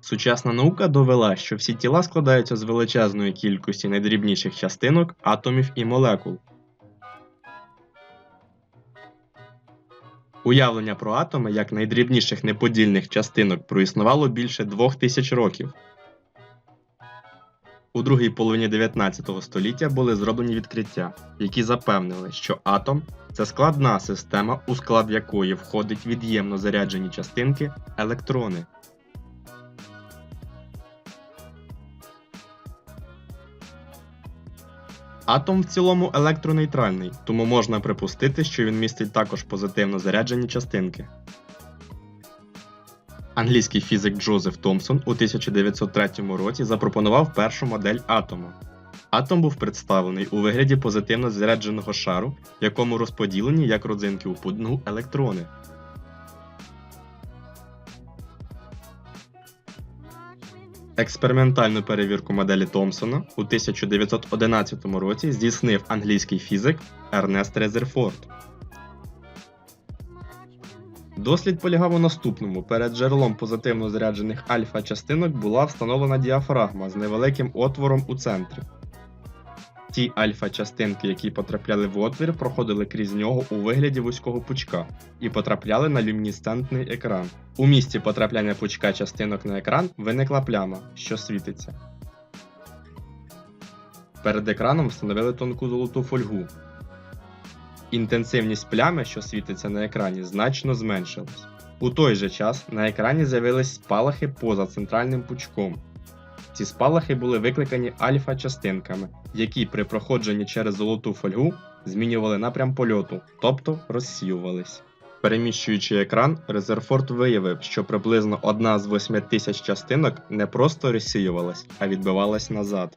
Сучасна наука довела, що всі тіла складаються з величезної кількості найдрібніших частинок, атомів і молекул. Уявлення про атоми як найдрібніших неподільних частинок проіснувало більше двох тисяч років. У другій половині 19 століття були зроблені відкриття, які запевнили, що атом це складна система, у склад якої входить від'ємно заряджені частинки електрони. Атом в цілому електронейтральний, тому можна припустити, що він містить також позитивно заряджені частинки. Англійський фізик Джозеф Томпсон у 1903 році запропонував першу модель атому. Атом був представлений у вигляді позитивно зарядженого шару, в якому розподілені як родзинки у пудну електрони. Експериментальну перевірку моделі Томпсона у 1911 році здійснив англійський фізик Ернест Резерфорд. Дослід полягав у наступному: перед джерелом позитивно заряджених альфа-частинок була встановлена діафрагма з невеликим отвором у центрі. Ті альфа-частинки, які потрапляли в отвір, проходили крізь нього у вигляді вузького пучка і потрапляли на люмінесцентний екран. У місці потрапляння пучка частинок на екран виникла пляма, що світиться. Перед екраном встановили тонку золоту фольгу. Інтенсивність плями, що світиться на екрані, значно зменшилась. У той же час на екрані з'явились спалахи поза центральним пучком. Ці спалахи були викликані альфа-частинками, які при проходженні через золоту фольгу змінювали напрям польоту, тобто розсіювались. Переміщуючи екран, Резерфорд виявив, що приблизно одна з 8 тисяч частинок не просто розсіювалась, а відбивалась назад.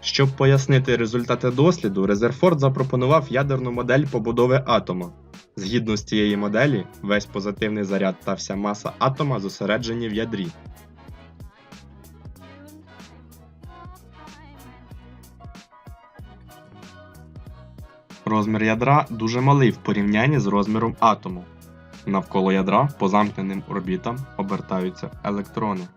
Щоб пояснити результати досліду, Резерфорд запропонував ядерну модель побудови атома. Згідно з цієї моделі, весь позитивний заряд та вся маса атома зосереджені в ядрі. Розмір ядра дуже малий в порівнянні з розміром атому. Навколо ядра по замкненим орбітам обертаються електрони.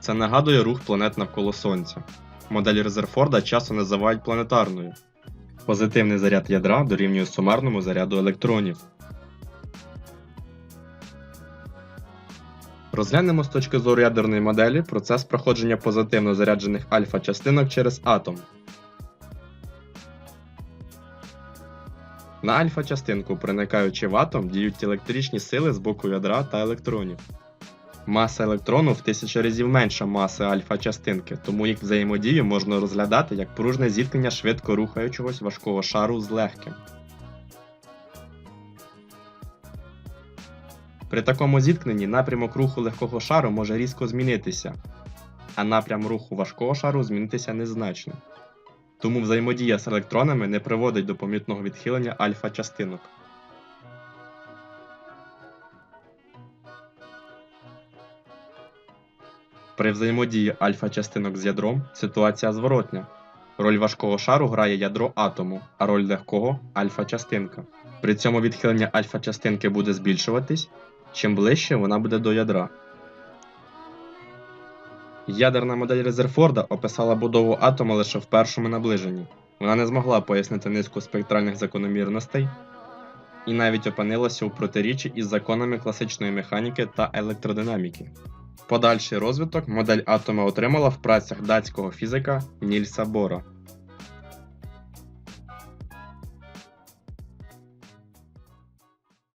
Це нагадує рух планет навколо Сонця. Модель Резерфорда часто називають планетарною. Позитивний заряд ядра дорівнює сумарному заряду електронів. Розглянемо з точки зору ядерної моделі процес проходження позитивно заряджених альфа-частинок через атом. На альфа-частинку, проникаючи в атом, діють електричні сили з боку ядра та електронів. Маса електрону в тисячу разів менша маси альфа-частинки, тому їх взаємодію можна розглядати як пружне зіткнення швидко рухаючогось важкого шару з легким. При такому зіткненні напрямок руху легкого шару може різко змінитися, а напрям руху важкого шару змінитися незначно. Тому взаємодія з електронами не приводить до помітного відхилення альфа-частинок. При взаємодії альфа-частинок з ядром ситуація зворотня. Роль важкого шару грає ядро атому, а роль легкого альфа-частинка. При цьому відхилення альфа-частинки буде збільшуватись, чим ближче вона буде до ядра. Ядерна модель Резерфорда описала будову атома лише в першому наближенні. Вона не змогла пояснити низку спектральних закономірностей і навіть опинилася у протиріччі із законами класичної механіки та електродинаміки. Подальший розвиток модель атома отримала в працях датського фізика Нільса Бора.